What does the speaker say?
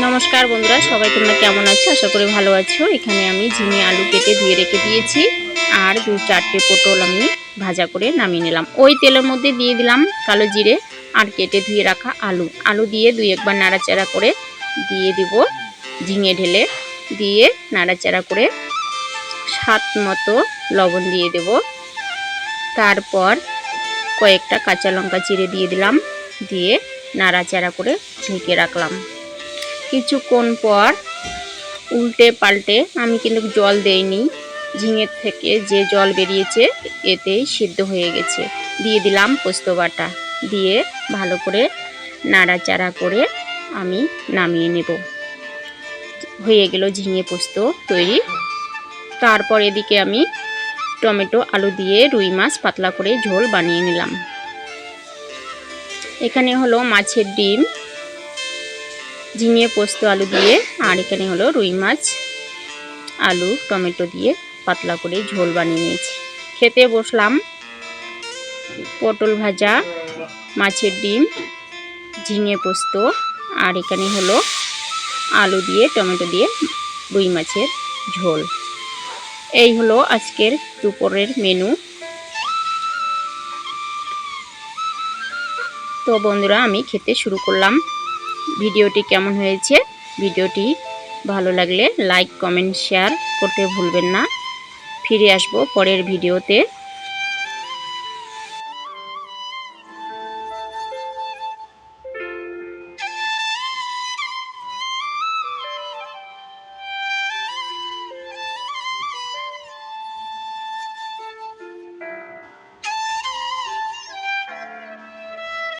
নমস্কার বন্ধুরা, সবাই তোমরা কেমন আছো? আশা করি ভালো আছো। এখানে আমি ঝিঙে আলু কেটে ধুয়ে রেখে দিয়েছি আর দু চারটে পটল আমি ভাজা করে নামিয়ে নিলাম। ওই তেলের মধ্যে দিয়ে দিলাম কালো জিরে আর কেটে ধুয়ে রাখা আলু। আলু দিয়ে দুই একবার নাড়াচাড়া করে দিয়ে দিব ঝিঙে ঢেলে। দিয়ে নাড়াচাড়া করে স্বাদ মতো লবণ দিয়ে দেব। তারপর কয়েকটা কাঁচা লঙ্কা চিড়ে দিয়ে দিলাম। দিয়ে নাড়াচাড়া করে ঢেকে রাখলাম। কিছুক্ষণ পর উল্টে পাল্টে আমি কিন্তু জল দেইনি। ঝিঙের থেকে যে জল বেরিয়েছে, এতেই সিদ্ধ হয়ে গেছে। দিয়ে দিলাম পোস্ত বাটা। দিয়ে ভালো করে নাড়াচাড়া করে আমি নামিয়ে নেব। হয়ে গেল ঝিঙে পোস্ত তৈরি। তারপর এদিকে আমি টমেটো, আলু দিয়ে রুই মাছ পাতলা করে ঝোল বানিয়ে নিলাম। এখানে হলো মাছের ডিম। ঝিঙে, পোস্ত, আলু দিয়ে, আর এখানে হলো রুই মাছ, আলু, টমেটো দিয়ে পাতলা করে ঝোল বানিয়ে নিয়েছি। খেতে বসলাম। পটল ভাজা, মাছের ডিম, ঝিঙে, পোস্ত, আর এখানে হলো আলু দিয়ে, টমেটো দিয়ে রুই মাছের ঝোল। এই হলো আজকের দুপুরের মেনু। তো বন্ধুরা, আমি খেতে শুরু করলাম। ভিডিওটি কেমন হয়েছে? ভিডিওটি ভালো লাগলে লাইক কমেন্ট শেয়ার করতে ভুলবেন না। ফিরে আসব পরের ভিডিওতে।